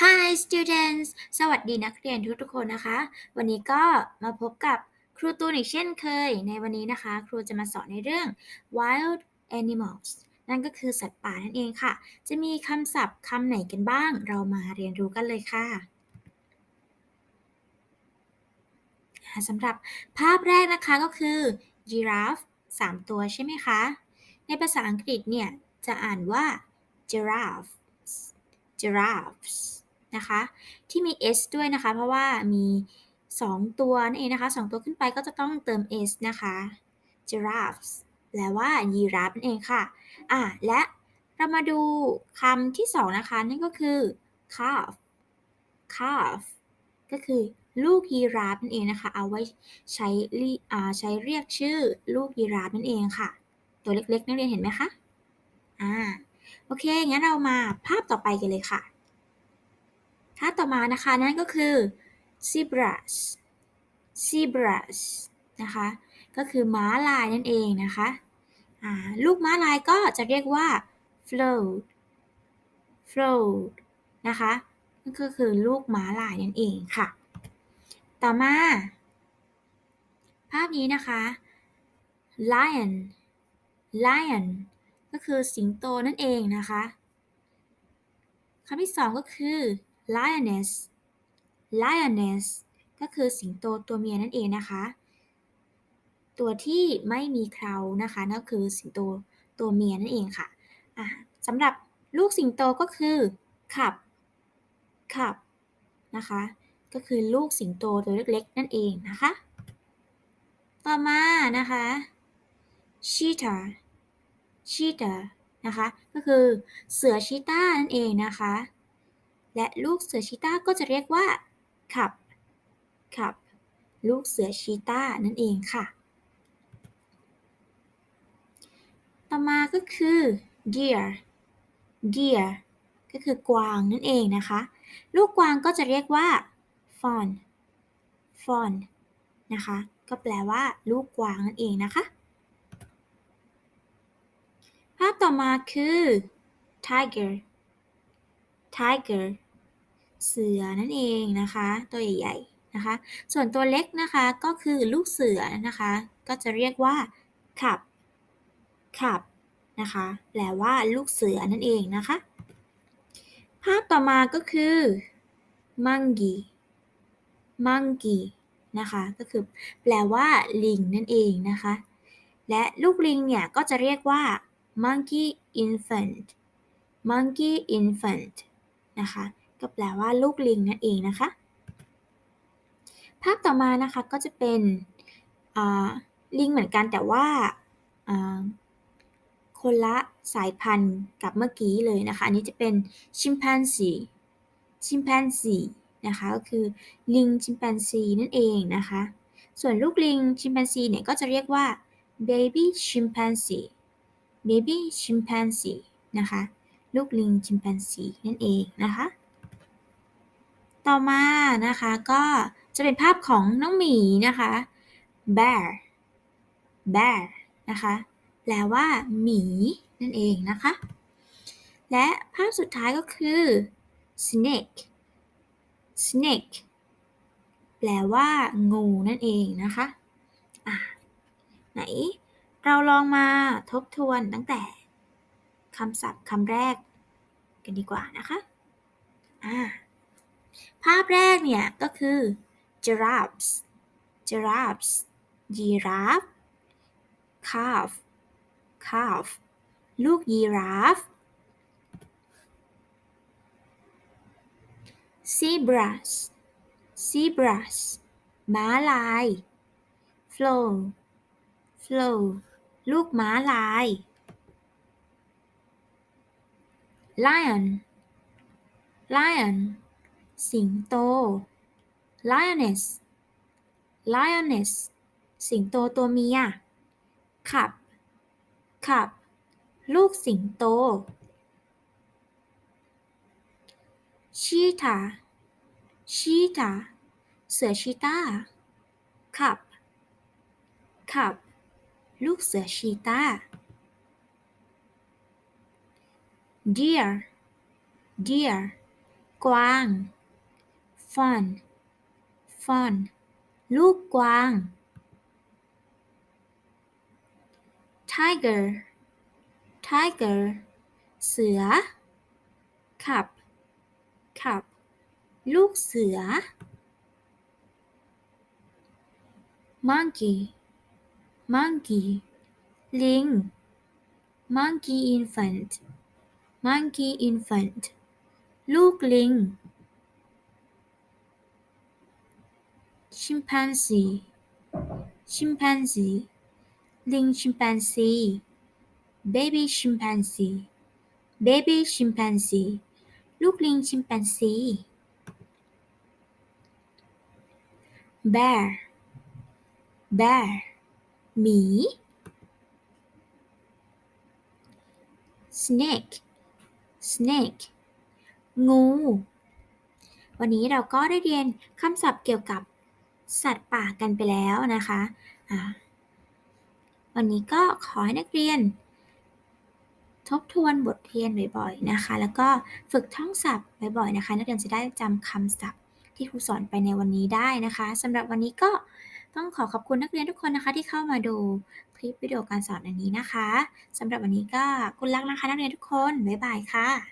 Hi students สวัสดีนักเรียนทุกๆคนนะคะ วันนี้ก็มาพบกับครูตูนอีกเช่นเคย ในวันนี้นะคะ ครูจะมาสอนในเรื่อง wild animals นั่นก็คือสัตว์ป่านั่นเองค่ะ จะมีคำศัพท์คำไหนกันบ้าง เรามาเรียนรู้กันเลยค่ะสำหรับภาพแรกนะคะก็คือ giraffe 3 ตัวใช่ไหมคะ ในภาษาอังกฤษเนี่ย จะอ่านว่า giraffe giraffes นะคะ ที่มี s ด้วยนะคะ เพราะว่ามี 2 ตัวนั่นเองนะคะ 2 ตัวขึ้นไปก็จะต้องเติม s นะคะ giraffes แปลว่ายีราฟนั่นเองค่ะอะ และเรามาดูคำที่ 2 นะคะ นั่นก็คือ calf calf ก็คือลูกยีราฟนั่นเองนะคะ เอาไว้ใช้ใช้เรียกชื่อลูกยีราฟนั่นเองค่ะ ตัวเล็กๆนักเรียนเห็นไหมคะ อ่า โอเค งั้นเรามาภาพต่อไปกันเลยค่ะ ต่อมานะคะ นั่นก็คือ zebras zebras นะคะ ก็คือม้าลายนั่นเองนะคะลูกม้าลายก็จะเรียกว่า float float นะคะนั่นก็คือลูกม้าลายนั่นเองค่ะ ต่อมา ภาพนี้นะคะ lion lion ก็คือสิงโตนั่นเองนะคะคำที่สองก็คือ lioness lioness ก็คือสิงโตตัวเมียนั่นเองนะคะ ตัวที่ไม่มีเครานะคะนั่นก็คือสิงโตตัวเมียนั่นเองค่ะะสำหรับลูกสิงโตก็คือขับขับนะคะ ก็คือลูกสิงโตตัวเล็กๆ นั่นเองนะคะ ต่อมานะคะ cheetah cheetah นะคะ ก็คือเสือชีต้านั่นเองนะคะ และลูกเสือชีต้าก็จะเรียกว่าขับขับ ลูกเสือชีต้านั่นเองค่ะ ต่อมาก็คือ deer deer ก็คือกวางนั่นเองนะคะ ลูกกวางก็จะเรียกว่า fawn fawn นะคะ ก็แปลว่าลูกกวางนั่นเองนะคะ ภาพต่อมาคือ tiger tiger เสือนั่นเองนะคะ ตัวใหญ่ๆนะคะ ส่วนตัวเล็กนะคะก็คือลูกเสือนะคะ ก็จะเรียกว่าขับขับนะคะแปลว่าลูกเสือนั่นเองนะคะ ภาพต่อมาก็คือ monkey monkey นะคะก็คือแปลว่าลิงนั่นเองนะคะ และลูกลิงเนี่ยก็จะเรียกว่า monkey infant monkey infant นะคะ ก็แปลว่าลูกลิงนั่นเองนะคะ ภาพต่อมานะคะก็จะเป็นลิงเหมือนกันแต่ว่าคนละสายพันธุ์กับเมื่อกี้เลยนะคะ อันนี้จะเป็นชิมแปนซีชิมแปนซีนะคะก็คือลิงชิมแปนซีนั่นเองนะคะ ส่วนลูกลิงชิมแปนซีเนี่ยก็จะเรียกว่า baby chimpanzee baby chimpanzee นะคะ ลูกลิงชิมแปนซีนั่นเองนะคะ ต่อมานะคะก็จะเป็นภาพของน้องหมีนะคะ bear bear นะคะแปลว่าหมีนั่นเองนะคะ และภาพสุดท้ายก็คือ snake snake แปลว่างูนั่นเองนะคะอะไหนเราลองมาทบทวนตั้งแต่ คำศัพท์คำแรกกันดีกว่านะคะอ่าภาพแรกเนี่ยก็คือ giraffes giraffes giraffe calf calf ลูกยีราฟ zebras zebras ม้าลาย flow flow ลูกม้าลาย lion lion สิงโต lioness lioness สิงโตตัวเมีย ขับ ขับ ลูกสิงโต cheetah cheetah เสือชีตาขับ ขับ ลูกเสือชีตา deer deer กวาง fawn fawn ลูกกวาง tiger tiger เสือ cub cub ลูกเสือ monkey monkey ลิง monkey infant monkey infant ลูกลิง chimpanzee chimpanzee ลิง chimpanzee baby chimpanzee baby chimpanzee ลูกลิง chimpanzee bear bear หมี snake Snake งู วันนี้เราก็ได้เรียนคำศัพท์เกี่ยวกับสัตว์ป่ากันไปแล้วนะคะะวันนี้ก็ขอให้นักเรียน ทบทวนบทเรียนบ่อยๆนะคะ แล้วก็ฝึกท่องศัพท์บ่อยๆนะคะ นักเรียนจะได้จำคำศัพท์ที่ครูสอนไปในวันนี้ได้นะคะสำหรับวันนี้ก็ ต้องขอขอบคุณนักเรียนทุกคนนะคะที่เข้ามาดูคลิปวิดีโอการสอนอันนี้นะคะสำหรับวันนี้ก็คุณลักนะคะนักเรียนทุกคน บ๊ายบายค่ะ